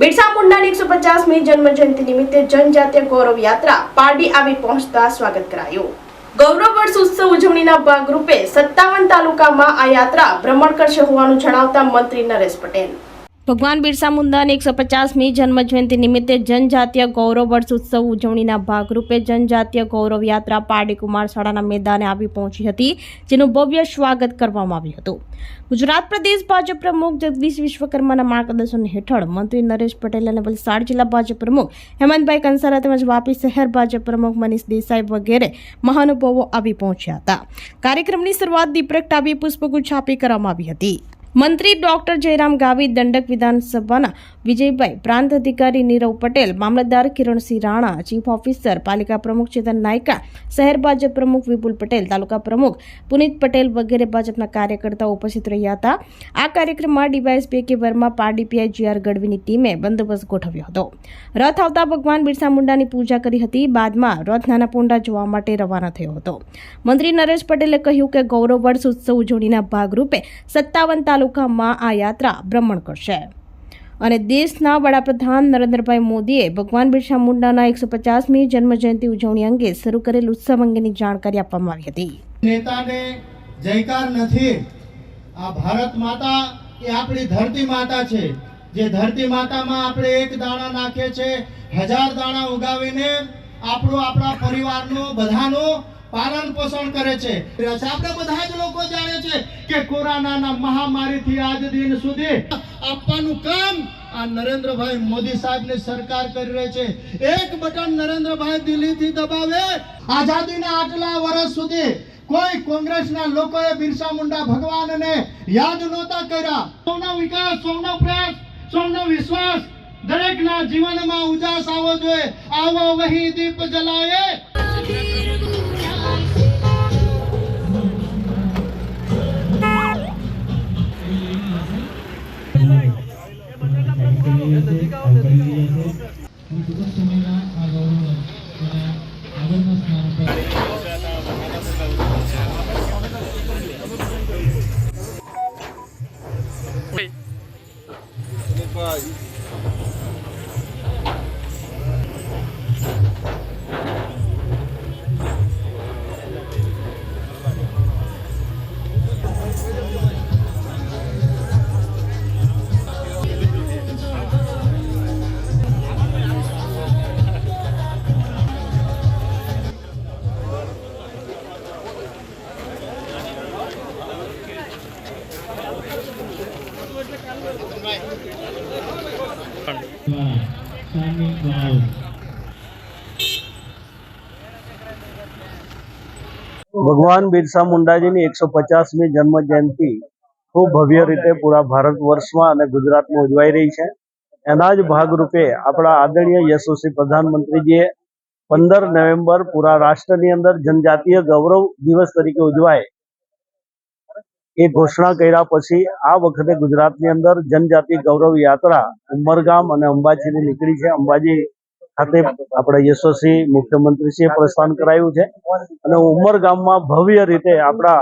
બિરસા મુંડાની એકસો પચાસમી જન્મ જયંતિ નિમિત્તે જનજાતીય ગૌરવ યાત્રા પારડી આવી પહોંચતા સ્વાગત કરાયું. ગૌરવ વર્ષ ઉત્સવ ઉજવણીના ભાગરૂપે સત્તાવન તાલુકામાં આ યાત્રા ભ્રમણ કરશે હોવાનું જણાવતા મંત્રી નરેશ પટેલ. ભગવાન બિરસા મુંડાની એકસો પચાસમી જન્મ જયંતિ નિમિત્તે જનજાતીય ગૌરવ વર્ષ ઉત્સવ ઉજવણીના ભાગરૂપે જનજાતીય ગૌરવ યાત્રા પારડી કુમાર શાળાના મેદાને આવી પહોંચી હતી, જેનું ભવ્ય સ્વાગત કરવામાં આવ્યું હતું. ગુજરાત પ્રદેશ ભાજપ પ્રમુખ જગદીશ વિશ્વકર્માના માર્ગદર્શન હેઠળ મંત્રી નરેશ પટેલ અને વલસાડ જિલ્લા ભાજપ પ્રમુખ હેમંતભાઈ કંસારા તેમજ વાપી શહેર ભાજપ પ્રમુખ મનીષ દેસાઈ વગેરે મહાનુભાવો આવી પહોંચ્યા હતા. કાર્યક્રમની શરૂઆત દીપ પ્રગટાવી પુષ્પગુચ્છ આપી કરવામાં આવી હતી. મંત્રી ડોક્ટર જયરામ ગાવી દંડક વિધાનસભાના વિજયભાઈ પ્રાંત અધિકારી નીરવ પટેલ, મામલતદાર કિરણસિંહ રાણા, ચીફ ઓફિસર, પાલિકા પ્રમુખ ચેતન નાયકા, શહેર ભાજપ પ્રમુખ વિપુલ પટેલ, તાલુકા પ્રમુખ પુનિત પટેલ વગેરે ભાજપના કાર્યકર્તાઓ ઉપસ્થિત રહ્યા હતા. આ કાર્યક્રમમાં ડીવાયએસપી કે વર્મા પાર ડીપીઆઈ જીઆર ગઢવીની ટીમે બંદોબસ્ત ગોઠવ્યો હતો. રથ આવતા ભગવાન બિરસા મુંડાની પૂજા કરી હતી. બાદમાં રથ નાના પુંડા જોવા માટે રવાના થયો હતો. મંત્રી નરેશ પટેલે કહ્યું કે ગૌરવ વર્ષ ઉત્સવ ઉજવણીના ભાગરૂપે સત્તાવન તાલુકામાં આ યાત્રા ભ્રમણ કરશે. અને દેશના વડાપ્રધાન નરેન્દ્રભાઈ મોદીએ ભગવાન બિરસા મુંડાના એકસો પચાસમી જન્મજયંતિ ઉજવણી અંગે શરૂ કરેલ ઉત્સવ અંગેની જાણકારી આપવામાં આવી હતી. નેતાને જયકાર નથી. આ ભારત માતા એ આપણી ધરતી માતા છે. જે ધરતી માતામાં આપણે એક દાણા નાખીએ છે હજાર દાણા ઉગાવીને આપણો આપણા પરિવારનો, બધાનું પાલન પોષણ કરે છે. આપણે બધા જ લોકો જાણે છે કે કોરોનાના મહામારીથી આજ દિન સુધી આપવાનું કામ આ નરેન્દ્રભાઈ મોદી સાહેબની સરકાર કરી રહી છે. એક બટન નરેન્દ્રભાઈ દિલ્હીથી દબાવે, આઝાદીના આટલા વર્ષ સુધી કોઈ કોંગ્રેસના લોકોએ બિરસા મુંડા ભગવાનને યાદ નહોતા કર્યા. સૌનો વિકાસ, સૌનો પ્રયાસ, સૌનો વિશ્વાસ દરેકના જીવનમાં ઉજાસ આવવો જોઈએ. આવો વહી દીપ જલાએ adelante, autoridíguense. ભગવાન બિરસા મુંડાજીની એકસો પચાસમી જન્મ જયંતિ ખૂબ ભવ્ય રીતે પૂરા ભારત વર્ષમાં અને ગુજરાતમાં ઉજવાઈ રહી છે. એના જ ભાગરૂપે આપણા આદરણીય યશસ્વી પ્રધાનમંત્રીજીએ પંદર નવેમ્બર પૂરા રાષ્ટ્રની અંદર જનજાતીય ગૌરવ દિવસ તરીકે ઉજવાય એ ઘોષણા કર્યા પછી આ વખતે ગુજરાતની અંદર જનજાતિ ગૌરવ યાત્રા ઉમરગામ અને અંબાજીની નીકળી છે. અંબાજી ખાતે આપણા યશસ્વી મુખ્યમંત્રીશ્રીએ પ્રસ્થાન કરાયું છે અને ઉમરગામમાં ભવ્ય રીતે આપણા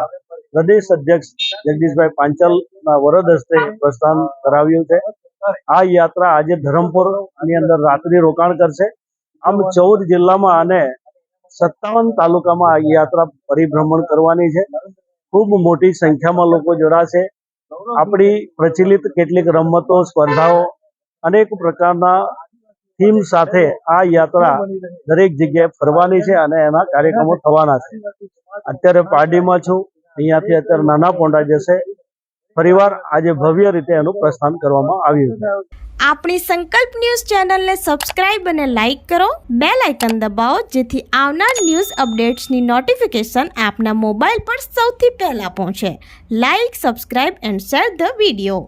પ્રદેશ અધ્યક્ષ જગદીશભાઈ પાંચલના વરદ હસ્તે પ્રસ્થાન કરાવ્યું છે. આ યાત્રા આજે ધરમપુરની અંદર રાત્રિ રોકાણ કરશે. આમ ચૌદ જિલ્લામાં અને સત્તાવન તાલુકામાં આ યાત્રા પરિભ્રમણ કરવાની છે. ખૂબ મોટી સંખ્યામાં લોકો જોડાશે. આપણી પ્રચલિત કેટલીક રમતો, સ્પર્ધાઓ અનેક પ્રકારના થીમ સાથે આ યાત્રા દરેક જગ્યાએ ફરવાની છે અને એના કાર્યક્રમો થવાના છે. અત્યારે પારડીમાં છું. અહીંયાથી અત્યારે નાના પોંડા જશે. ફરીવાર આજે ભવ્ય રીતે એનું પ્રસ્થાન કરવામાં આવ્યું છે. આપણી સંકલ્પ ન્યૂઝ ચેનલને સબસ્ક્રાઇબ અને લાઇક કરો બે લાઇકન દબાવો, જેથી આવનાર ન્યૂઝ અપડેટ્સની નોટિફિકેશન આપના મોબાઈલ પર સૌથી પહેલા પહોંચે. Like, subscribe and share the video.